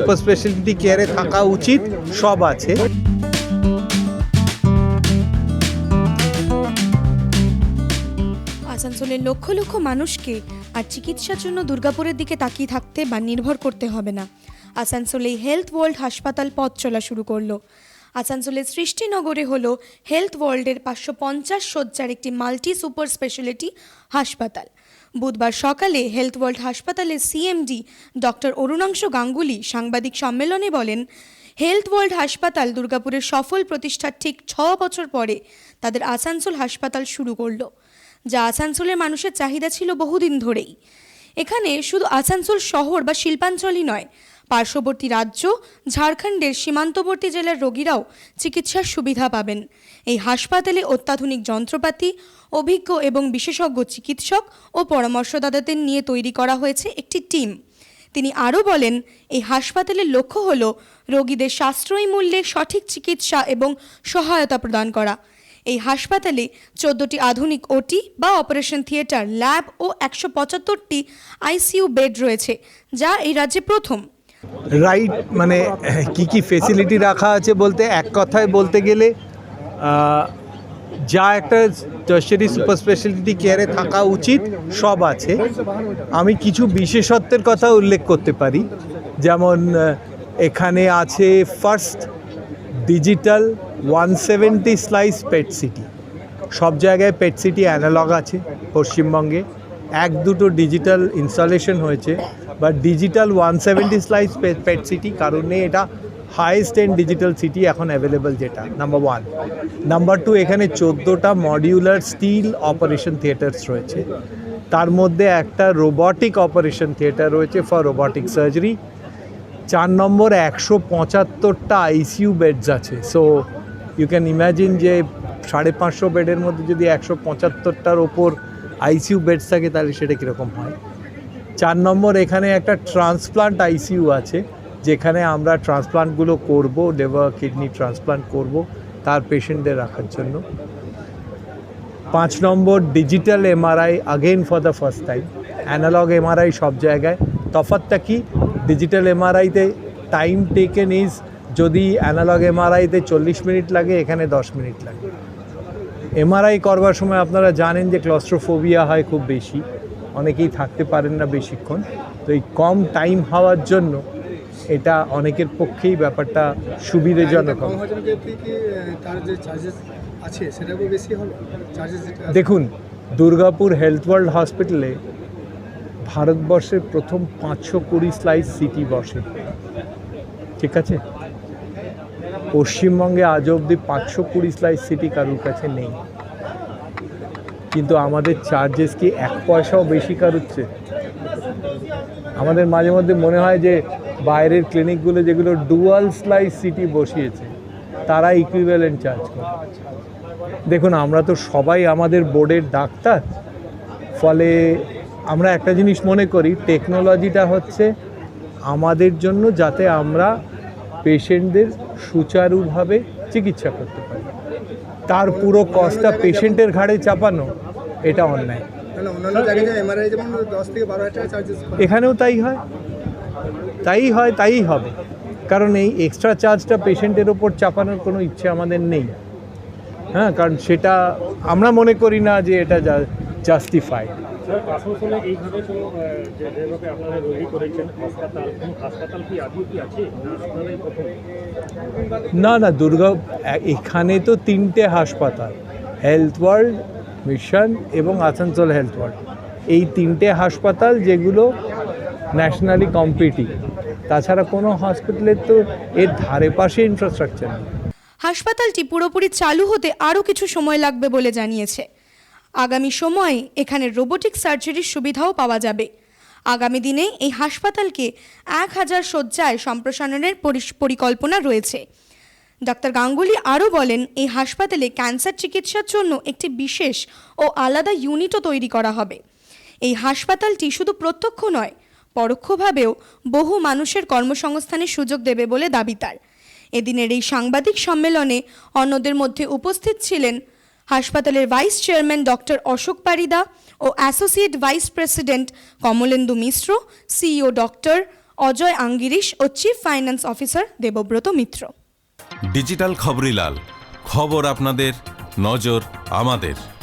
Super speciality কেয়ারে থাকা উচিত, সব আছে। আসানসোলের লক্ষ লক্ষ মানুষকে আর চিকিৎসার জন্য দুর্গাপুরের দিকে তাকিয়ে থাকতে বা নির্ভর করতে হবে না। আসানসোলে হেলথ ওয়ার্ল্ড হাসপাতাল পথ চলা শুরু করল। আসানসোলের সৃষ্টিনগরে হল হেলথ ওয়ার্ল্ডের পাঁচশো পঞ্চাশ শয্যার একটি মাল্টি সুপার স্পেশালিটি হাসপাতাল। বুধবার সকালে হেলথ ওয়ার্ল্ড হাসপাতালের সিএমডি ডক্টর অরুণাংশ গাঙ্গুলি সাংবাদিক সম্মেলনে বলেন হেলথ ওয়ার্ল্ড হাসপাতাল দুর্গাপুরের সফল প্রতিষ্ঠার ঠিক ছ বছর পরে তাদের আসানসোল হাসপাতাল শুরু করল, যা আসানসোলের মানুষের চাহিদা ছিল বহুদিন ধরেই। এখানে শুধু আসানসোল শহর বা শিল্পাঞ্চলই নয় পার্শ্ববর্তী রাজ্য, ঝাড়খণ্ডের সীমান্তবর্তী জেলার রোগীরাও চিকিৎসার সুবিধা পাবেন। এই হাসপাতালে অত্যাধুনিক যন্ত্রপাতি, অভিজ্ঞ এবং বিশেষজ্ঞ চিকিৎসক ও পরামর্শদাতাদের নিয়ে তৈরি করা হয়েছে একটি টিম। তিনি আরও বলেন, এই হাসপাতালের লক্ষ্য হল রোগীদের সাশ্রয়ী মূল্যে সঠিক চিকিৎসা এবং সহায়তা প্রদান করা। এই হাসপাতালে চোদ্দোটি আধুনিক ওটি বা অপারেশন থিয়েটার, ল্যাব ও একশো পঁচাত্তরটি আইসিইউ বেড রয়েছে, যা এই রাজ্যে প্রথম। রাইট মানে কি কি ফেসিলিটি রাখা আছে বলতে, এক কথায় বলতে গেলে যা একটা টার্সারি সুপার স্পেশালিটি কেয়ারে থাকা উচিত, সব আছে। আমি কিছু বিশেষত্বের কথা উল্লেখ করতে পারি। যেমন এখানে আছে first digital one seventy slice PET CT সব জায়গায় পেট সিটি অ্যানালগ আছে পশ্চিমবঙ্গে। এক দুটো ডিজিটাল ইনস্টলেশন হয়েছে বা digital one seventy slice PET CT কারণে এটা হাইয়েস্ট এন্ড ডিজিটাল সিটি এখন অ্যাভেলেবল যেটা নাম্বার ওয়ান নাম্বার টু এখানে চোদ্দোটা মডিউলার স্টিল অপারেশন থিয়েটার্স রয়েছে। তার মধ্যে একটা রোবটিক অপারেশন থিয়েটার রয়েছে ফর রোবটিক সার্জারি চার নম্বর, একশো পঁচাত্তরটা আইসিইউ বেডস আছে। সো ইউ ক্যান ইম্যাজিন যে সাড়ে পাঁচশো বেডের মধ্যে যদি একশো পঁচাত্তরটার ওপর আইসিইউ বেডস থাকে, তাহলে সেটা কীরকম হয়? চার নম্বর, এখানে একটা ট্রান্সপ্লান্ট আইসিইউ আছে, যেখানে আমরা ট্রান্সপ্লান্টগুলো করব, লিভার, কিডনি ট্রান্সপ্লান্ট করব তার পেশেন্টদের রাখার জন্য। পাঁচ নম্বর, digital MRI again for the first time analogue MRI সব জায়গায়। তফাৎটা কি? ডিজিটাল এমআরআইতে টাইম টেকেন ইজ যদি অ্যানালগ এমআরআইতে চল্লিশ মিনিট লাগে, এখানে দশ মিনিট লাগে। এমআরআই করবার সময় আপনারা জানেন যে ক্লস্ট্রোফোবিয়া হয় খুব বেশি। অনেকেই থাকতে পারেন না বেশিক্ষণ। তো এই কম টাইম হওয়ার জন্য এটা অনেকের পক্ষেই ব্যাপারটা সুবিধাজনক? দেখুন দুর্গাপুর হেলথ ওয়ার্ল্ড হসপিটালে ভারতবর্ষের প্রথম পাঁচশো কুড়ি স্লাইস সিটি বসে। ঠিক আছে? পশ্চিমবঙ্গে আজ অবধি পাঁচশো কুড়ি স্লাইস সিটি কারুর কাছে নেই। কিন্তু আমাদের চার্জেস কি এক পয়সাও বেশি কারুচ্ছে? আমাদের মাঝে মধ্যে মনে হয় যে বাইরের ক্লিনিকগুলো যেগুলো ডুয়াল স্লাইস সিটি বসিয়েছে তারা ইকুইভ্যালেন্ট চার্জ করে। দেখুন, আমরা তো সবাই আমাদের বোর্ডের ডাক্তার। ফলে আমরা একটা জিনিস মনে করি টেকনোলজিটা হচ্ছে আমাদের জন্য যাতে আমরা পেশেন্টদের সুচারুভাবে চিকিৎসা করতে পারি। তার পুরো কস্টটা পেশেন্টের ঘাড়ে চাপানো এটা অন্যায়। এখানেও তাই হয়। তাই হয় তাই হবে। কারণ এই এক্সট্রা চার্জটা পেশেন্টের ওপর চাপানোর কোনো ইচ্ছে আমাদের নেই। হ্যাঁ কারণ সেটা আমরা মনে করি না যে এটা জাস্টিফাইড স্যার আসানসোলে এইভাবে তো যেভাবে আপনারা তৈরি করেছেন হাসপাতাল হাসপাতাল কি আদৌ কি আছে? না না না দুর্গা এখানে তো তিনটে হাসপাতাল হেলথ ওয়ার্ল্ড মিশন এবং আসানসোল হেলথ ওয়ার্ল্ড। এই তিনটে হাসপাতাল যেগুলো ন্যাশনালি কম্পিটিভ তাছাড়া কোনো হসপিটালের তো এর ধারে পাশে ইনফ্রাস্ট্রাকচার নেই। হাসপাতালটি পুরোপুরি চালু হতে আরও কিছু সময় লাগবে বলে জানিয়েছে। আগামী সময়ে এখানে রোবোটিক সার্জারির সুবিধাও পাওয়া যাবে। আগামী দিনে এই হাসপাতালকে এক হাজার শয্যায় সম্প্রসারণের পরিস- পরিকল্পনা রয়েছে। ডাক্তার গাঙ্গুলি আরও বলেন, এই হাসপাতালে ক্যান্সার চিকিৎসার জন্য একটি বিশেষ ও আলাদা ইউনিটও তৈরি করা হবে। এই হাসপাতালটি শুধু প্রত্যক্ষ নয়, পরোক্ষভাবেও বহু মানুষের কর্মসংস্থানের সুযোগ দেবে বলে দাবি তার। এদিনের এই সাংবাদিক সম্মেলনে অন্যদের মধ্যে উপস্থিত ছিলেন হাসপাতালের vice chairman doctor Ashok Parida ও associate vice president Kamalendu Mishra, CEO doctor Ajay Angirish ও chief finance officer Debabrata Mitra. Digital Khabarilal খবর আপনাদের, নজর আমাদের।